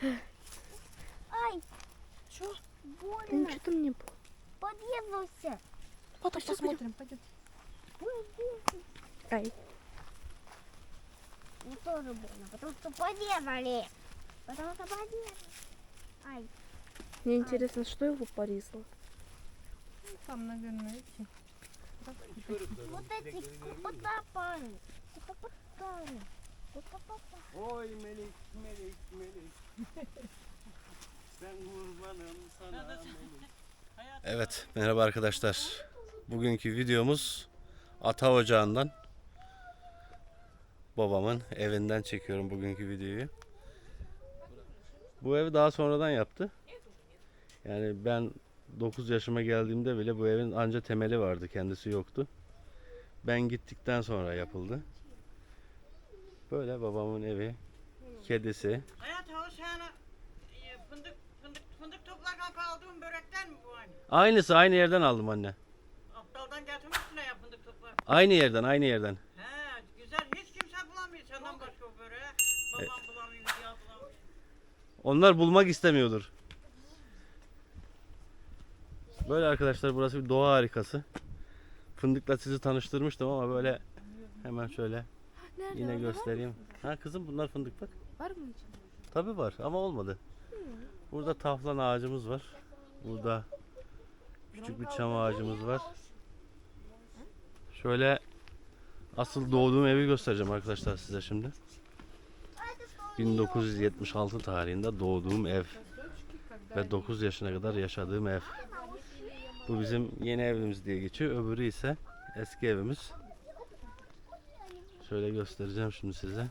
Ай, Что? Да больно. ничего там не было. Подъехался. Потом Пошли, посмотрим, пойдем. Ай. Мне тоже больно, потому что порезали. Потому что порезали. Ай, Мне интересно, что его порезало? Ну, Там, наверное, эти. вот эти. Купотапали. Купотапали. Oy melik melik melik. Sen kurbanım sana melik. Evet merhaba arkadaşlar. Bugünkü videomuz ata ocağından babamın evinden çekiyorum bugünkü videoyu. Bu evi daha sonradan yaptı. Yani ben 9 yaşıma geldiğimde bile bu evin anca temeli vardı kendisi yoktu. Ben gittikten sonra yapıldı. Böyle babamın evi, kedisi, Hayat o sen e, fındık fındık fındık toplarken kaldığın börekten mi bu aynı? Aynısı aynı yerden aldım anne. Aptaldan getirmişsin ya fındık toplar. Aynı yerden aynı yerden. He güzel hiç kimse bulamıyor senden başka o böreği. Babam bulamıyor, ya bulamıyor. Onlar bulmak istemiyordur. Böyle arkadaşlar burası bir doğa harikası. Fındıkla sizi tanıştırmıştım ama böyle hemen şöyle Nerede? yine orada göstereyim. Ha kızım bunlar fındık bak. Var, mı içinde? Tabi var ama olmadı. Burada taflan ağacımız var. Burada küçük bir çam ağacımız var. Şöyle asıl doğduğum evi göstereceğim arkadaşlar size şimdi. 1976 tarihinde doğduğum ev ve 9 yaşına kadar yaşadığım ev. Bu bizim yeni evimiz diye geçiyor. Öbürü ise eski evimiz. Şöyle göstereceğim şimdi size.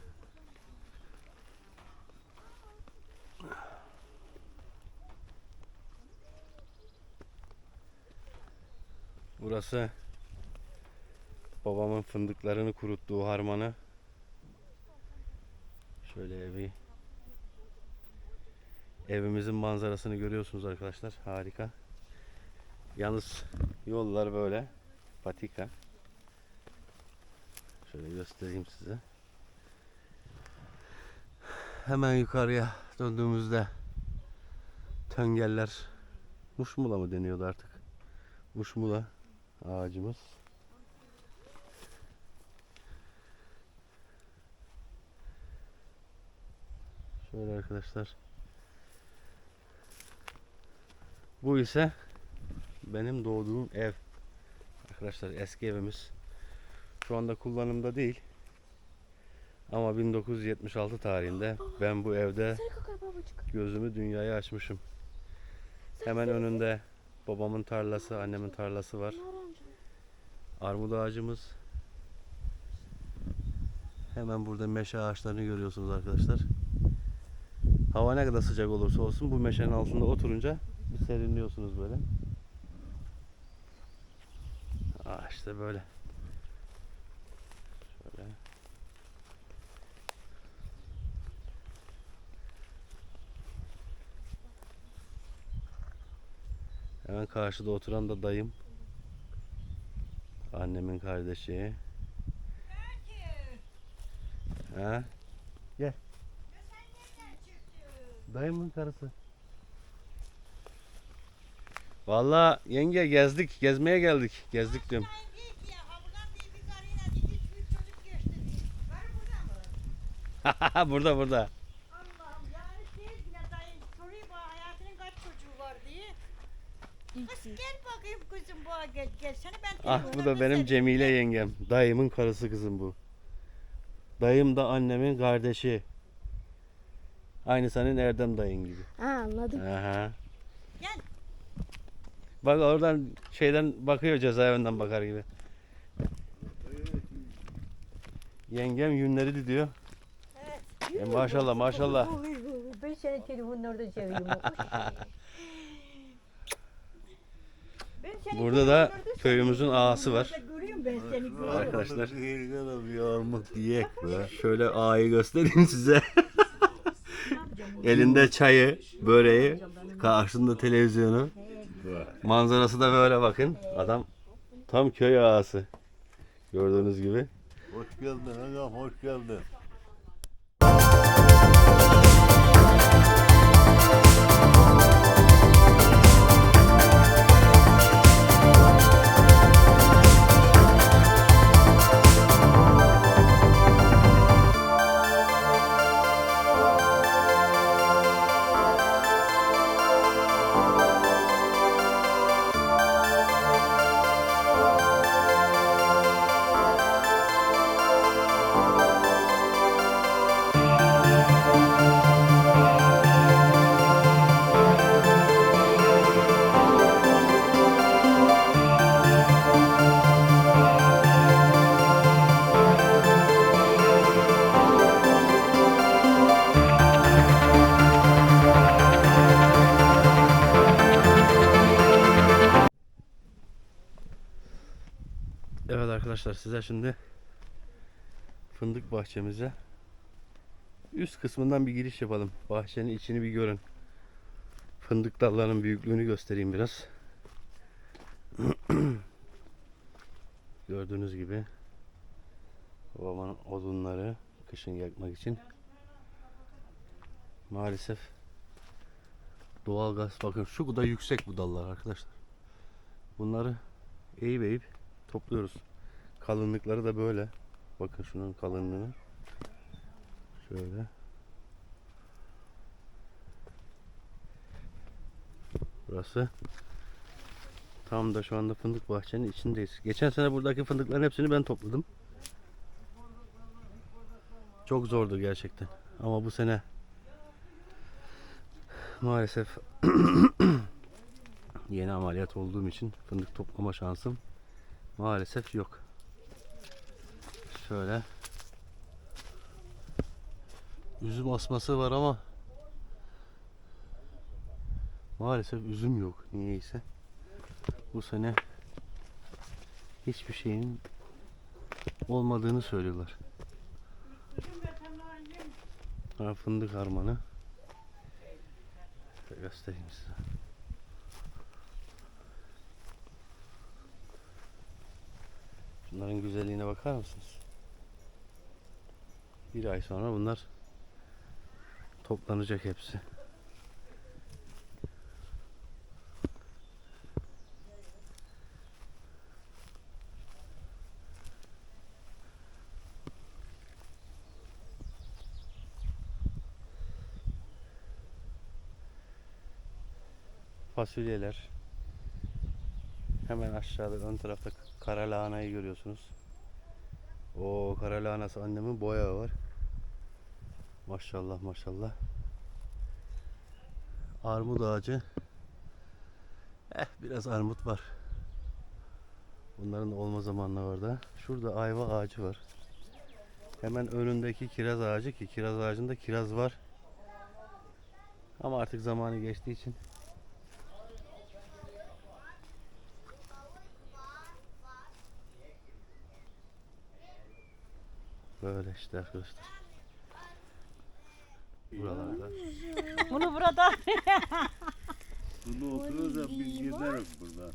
Burası babamın fındıklarını kuruttuğu harmanı. Şöyle evi. Evimizin manzarasını görüyorsunuz arkadaşlar. Harika. Yalnız yollar böyle patika. Şöyle göstereyim size. Hemen yukarıya döndüğümüzde töngeller muşmula mı deniyordu artık? Muşmula ağacımız. Şöyle arkadaşlar. Bu ise benim doğduğum ev. Arkadaşlar eski evimiz. Şu anda kullanımda değil. Ama 1976 tarihinde ben bu evde gözümü dünyaya açmışım. Hemen önünde babamın tarlası, annemin tarlası var. Armut ağacımız. Hemen burada meşe ağaçlarını görüyorsunuz arkadaşlar. Hava ne kadar sıcak olursa olsun bu meşenin altında oturunca serinliyorsunuz böyle. Aa işte böyle. Hemen karşıda oturan da dayım. Annemin kardeşi. Ha? Gel. Dayımın karısı. Vallahi yenge gezdik, gezmeye geldik. Gezdik diyorum. Sen git ya buradan bir bir karıyla bir üç bir çocuk geçti diye. Var burada mı? burada burada. Allah'ım yani şey bile dayı soruyor bana hayatının kaç çocuğu var diye. Gel bakayım kızım bu gel gel seni ben Ah bu da benim. Cemile yengem. Dayımın karısı kızım bu. Dayım da annemin kardeşi. Aynı senin Erdem dayın gibi. А, anladım. Aha. Gel. Bak oradan şeyden bakıyor cezaevinden bakar gibi. Yengem yünleri diyor. E, maşallah maşallah. Ben senin telefonlarda. Ben seni Burada da köyümüzün ağası var. Görüyorum ben seni görüyorum. Arkadaşlar şöyle ağayı göstereyim size. Elinde çayı, böreği, karşısında televizyonu. Manzarası da böyle bakın. Adam tam köy ağası. Gördüğünüz gibi. Hoş geldin hocam, hoş geldin. Arkadaşlar size şimdi fındık bahçemize üst kısmından bir giriş yapalım. Bahçenin içini bir görün. Fındık dallarının büyüklüğünü göstereyim biraz. Gördüğünüz gibi babamın odunları kışın yakmak için maalesef doğalgaz bakın şu kadar yüksek bu dallar arkadaşlar. Bunları eğip eğip topluyoruz. Kalınlıkları da böyle. Bakın şunun kalınlığını. Şöyle. Burası tam da şu anda fındık bahçenin içindeyiz. Geçen sene buradaki fındıkların hepsini ben topladım. Çok zordu gerçekten. Ama bu sene maalesef yeni ameliyat olduğum için fındık toplama şansım maalesef yok. Şöyle üzüm asması var ama maalesef üzüm yok niyeyse. Bu sene hiçbir şeyin olmadığını söylüyorlar. Ha, fındık harmanı. Göstereyim size. Bunların güzelliğine bakar mısınız? Bir ay sonra bunlar toplanacak hepsi. Fasulyeler. Hemen aşağıda ön tarafta kara lahanayı görüyorsunuz. O kara lahanası annemin boyağı var. Maşallah maşallah. Armut ağacı. Eh biraz armut var. Bunların olma zamanları orada. Şurada ayva ağacı var. Hemen önündeki kiraz ağacı ki kiraz ağacında kiraz var. Ama artık zamanı geçtiği için böyle işte arkadaşlar. Buralarda. Bunu burada Burada oturuyoruz da biz gezeriz burada.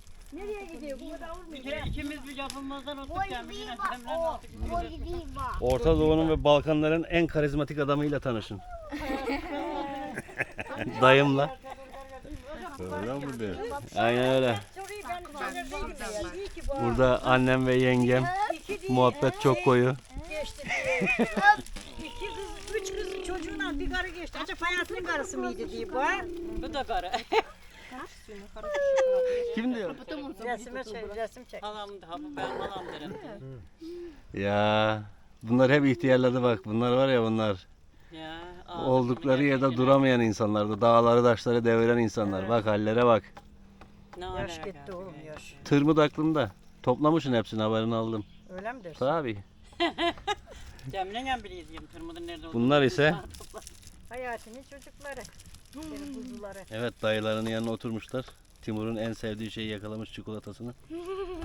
bir kere ikimiz bir yapımızdan oturduk Boy gelmiş. Yine diva. Semren O. aldık. Boy diva. Orta Doğu'nun ve Balkanların en karizmatik adamıyla tanışın. Dayımla. Öyle mi de? Aynen öyle. Burada annem ve yengem muhabbet çok koyu. geçti. Acaba hayatının karısı mıydı diye bu. Bu da karı. Kim diyor? Resime çek, resim çek. Halam da bu ben halam derim. Ya bunlar hep ihtiyarladı bak. Bunlar var ya bunlar. Ya. Oldukları yerde duramayan insanlardı. Dağları taşları deviren insanlar. Bak hallere bak. Ne Yaş alaka gitti oğlum yaş. Tırmık aklımda. Toplamışsın hepsini haberini aldım. Öyle mi dersin? Tabii. Cemile'yle biliyordum tırmıdın nerede olduğunu. Bunlar ise Hayatının çocukları. Senin kuzuları. evet dayılarının yanına oturmuşlar. Timur'un en sevdiği şeyi yakalamış çikolatasını.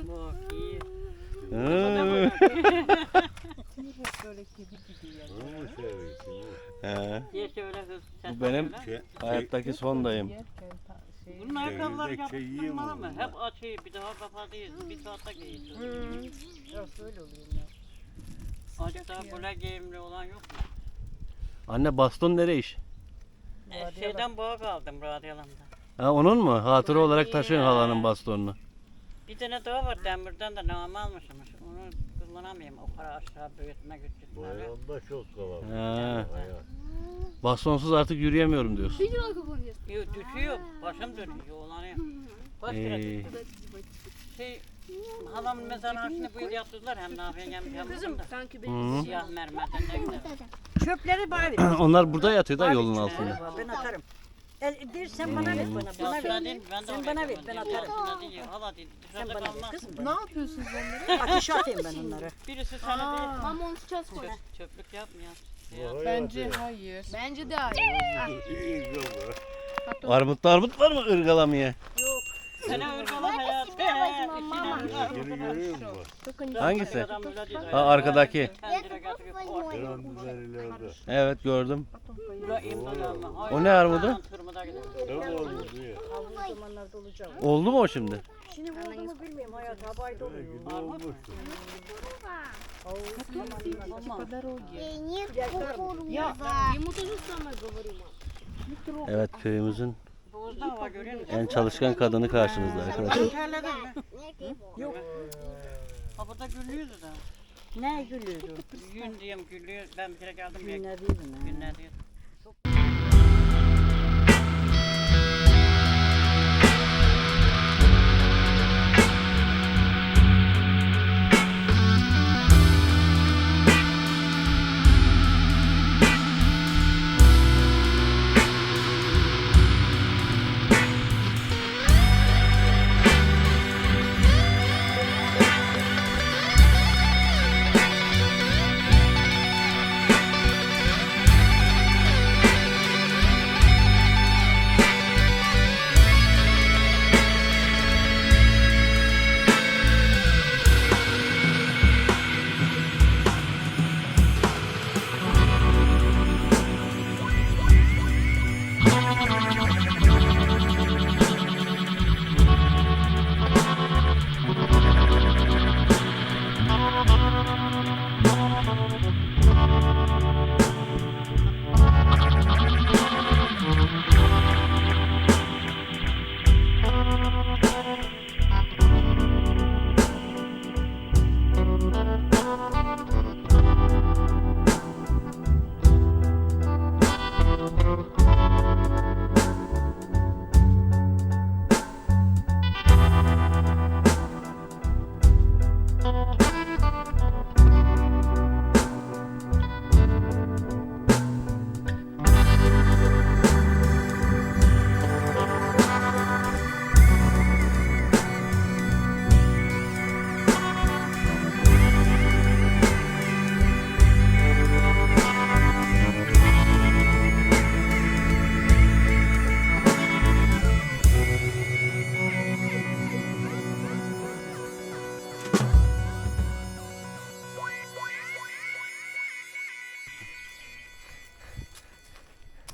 Bu iyi. Hı. He. Keşke öyle hız ses Bu benim yapıyorlar. hayattaki son dayım. Bunun ayakkabıları Çekirdek şey yaptırmalı mı? Hep açıyı bir daha kapatıyız. Bir saatte giyiyoruz. Biraz öyle oluyor. ya. Acıda böyle giyimli olan yok mu? Anne baston nere iş? E, şeyden boğa kaldım radyolarında. Ha onun mu? Hatıra olarak taşıyorsun halanın bastonunu. Bir tane daha var demirden de nama almışmış. Onu kullanamıyorum o kadar aşağı büyütmek için. Bayramda çok kalabalık. Ha. Bastonsuz artık yürüyemiyorum diyorsun. Yok düşüyor. Başım dönüyor. Olanıyor. Kaç kere Ee, Şey, halamın mezarının içine bu yıl yaptırdılar hem Nafiye hem hem Kızım hı. siyah mermerden ne güzel. Çöpleri bari. Onlar burada yatıyor da yolun altında. Ben atarım. El, bir sen bana ver bana. Bana ver. Sen bana ver, ben atarım. Sen bana ver kızım. Ne yapıyorsunuz onları? Ateşe atayım ben onları. Birisi sana değil. Ama onu sıcağız koy. Çöp, çöplük yapmıyor. Bence hayır. Bence de hayır. İyi baba. Armut armut var mı ırgalamaya? Seni ırgala hayat. Geri görüyor musun? Hangisi? Adam öyle diyor. Ha, arkadaki. Pencere getirip koy. Hemen ileride. Evet gördüm. Bura imdan alma. Ay, O ne armudu? aman tırmıda gidelim. Ne oldu diye. zamanlarda olacak. Oldu mu o şimdi? Şimdi oldu mu bilmiyorum hayat habayda oluyor. Ne olmuştu? Bu kadar o ye. Денег Я кукуруза. ему то же самое говорю, мам. Evet köyümüzün en çalışkan kadını karşınızda arkadaşlar. Terledin mi? Yok. Ha burada gülüyordu da. Ne gülüyordu? Yün diyeyim gülüyor. Ben bir kere geldim. Günler değil mi? Günler diyor.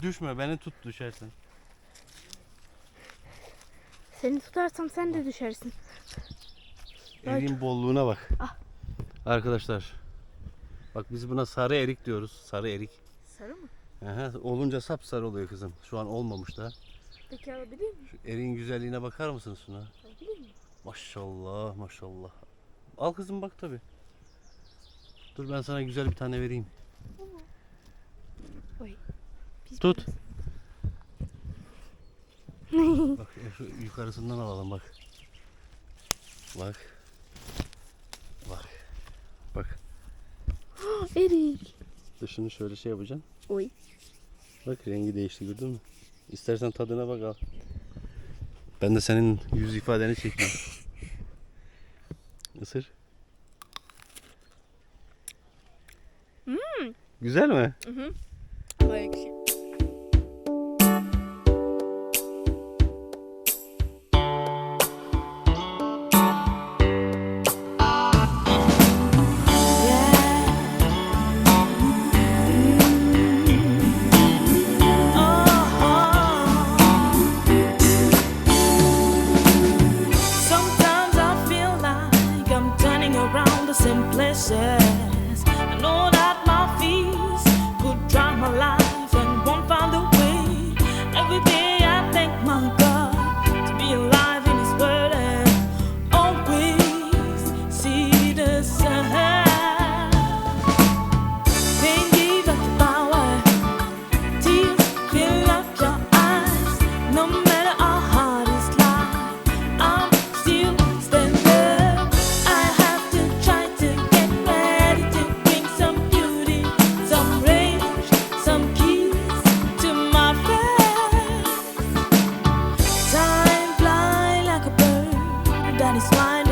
Düşme beni tut düşersin. Seni tutarsam sen de düşersin. Eriğin bolluğuna bak. Arkadaşlar. Bak biz buna sarı erik diyoruz. Sarı erik. Sarı mı? Aha, olunca sapsarı oluyor kızım. Şu an olmamış da. Peki alabilir miyim? Şu eriğin güzelliğine bakar mısın şuna? Alabilir miyim? Maşallah maşallah. Al kızım bak tabi. Dur ben sana güzel bir tane vereyim. Biz Tut. bak e, şu yukarısından alalım bak. Bak. Bak. Bak. Erik. Dışını şöyle şey yapacaksın. Oy. Bak rengi değişti gördün mü? İstersen tadına bak al. Ben de senin yüz ifadeni çekeyim. Isır. Güzel mi? Ama ekşi. Sometimes thank my God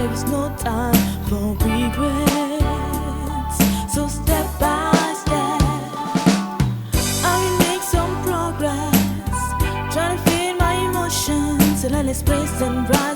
there is no time for regrets. So step by step, I make some progress. To feel my emotions and right.